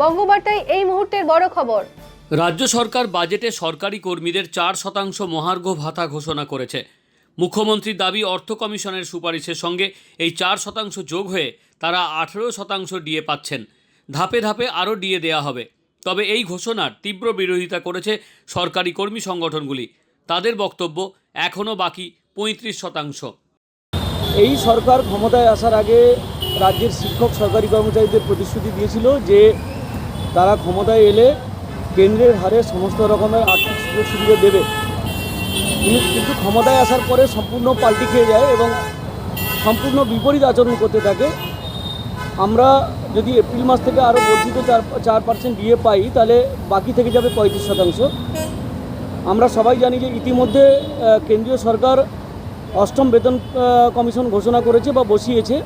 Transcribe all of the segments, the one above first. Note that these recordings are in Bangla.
বঙ্গবার্তায় এই মুহূর্তের বড় খবর। রাজ্য সরকার বাজেটে সরকারি কর্মীদের চার শতাংশ মহার্ঘ ভাতা ঘোষণা করেছে। মুখ্যমন্ত্রীর দাবি অর্থ কমিশনের সুপারিশের সঙ্গে এই চার শতাংশ যোগ হয়ে তারা আঠেরো শতাংশ ডিএ পাচ্ছেন। ধাপে ধাপে আরও ডিএ দেওয়া হবে। তবে এই ঘোষণার তীব্র বিরোধিতা করেছে সরকারি কর্মী সংগঠনগুলি। তাদের বক্তব্য এখনও বাকি পঁয়ত্রিশ শতাংশ। এই সরকার ক্ষমতায় আসার আগে রাজ্যের শিক্ষক সরকারি কর্মচারীদের প্রতিশ্রুতি দিয়েছিল যে তারা ক্ষমতায় এলে কেন্দ্রের হারে সমস্ত রকমের আর্থিক সুযোগ সুবিধা দেবে। কিন্তু ক্ষমতায় আসার পরে সম্পূর্ণ পাল্টি খেয়ে যায় এবং সম্পূর্ণ বিপরীত আচরণ করতে থাকে। আমরা যদি এপ্রিল মাস থেকে আরও বর্ধিত চার চার পার্সেন্ট দিয়ে পাই, তাহলে বাকি থেকে যাবে পঁয়ত্রিশ শতাংশ। আমরা সবাই জানি যে ইতিমধ্যে কেন্দ্রীয় সরকার অষ্টম বেতন কমিশন ঘোষণা করেছে বা বসিয়েছে।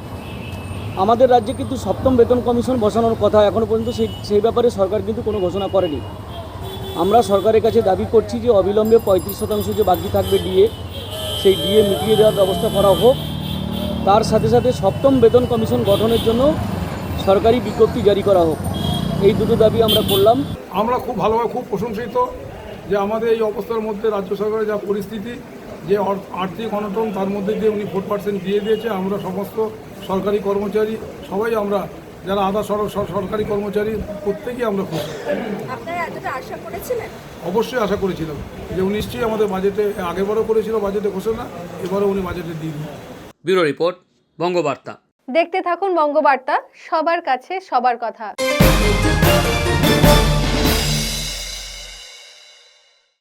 আমাদের রাজ্যে কিন্তু সপ্তম বেতন কমিশন বসানোর কথা এখনও পর্যন্ত সেই সেই ব্যাপারে সরকার কিন্তু কোনো ঘোষণা করেনি। আমরা সরকারের কাছে দাবি করছি যে অবিলম্বে পঁয়ত্রিশ শতাংশ যে বাকি থাকবে ডিএ, সেই ডিএ মিটিয়ে দেওয়ার ব্যবস্থা করা হোক। তার সাথে সাথে সপ্তম বেতন কমিশন গঠনের জন্য সরকারি বিজ্ঞপ্তি জারি করা হোক। এই দুটো দাবি আমরা করলাম। আমরা খুব ভালোভাবে খুব প্রশংসিত যে আমাদের এই অবস্থার মধ্যে রাজ্য সরকারের যা পরিস্থিতি, যে আর্থিক অনটন তার মধ্যে দিয়ে উনি ফোর পার্সেন্ট দিয়ে দিয়েছে। আমরা সমস্ত সরকারি কর্মচারী সবাই আমরা যারা আধা সর- সর- সরকারি কর্মচারী প্রত্যেকেই আমরা খুশি। আশা করেছিলেন? অবশ্যই আশা করেছিলাম। যে উনি নিশ্চয়ই আমাদের বাজেটে আগেবারও করেছিল বাজেটে ঘোষণা এবারও উনি বাজেটে দিয়ে দিন ব্যুরো রিপোর্ট বঙ্গবার্তা। দেখতে থাকুন বঙ্গবার্তা সবার কাছে সবার কথা।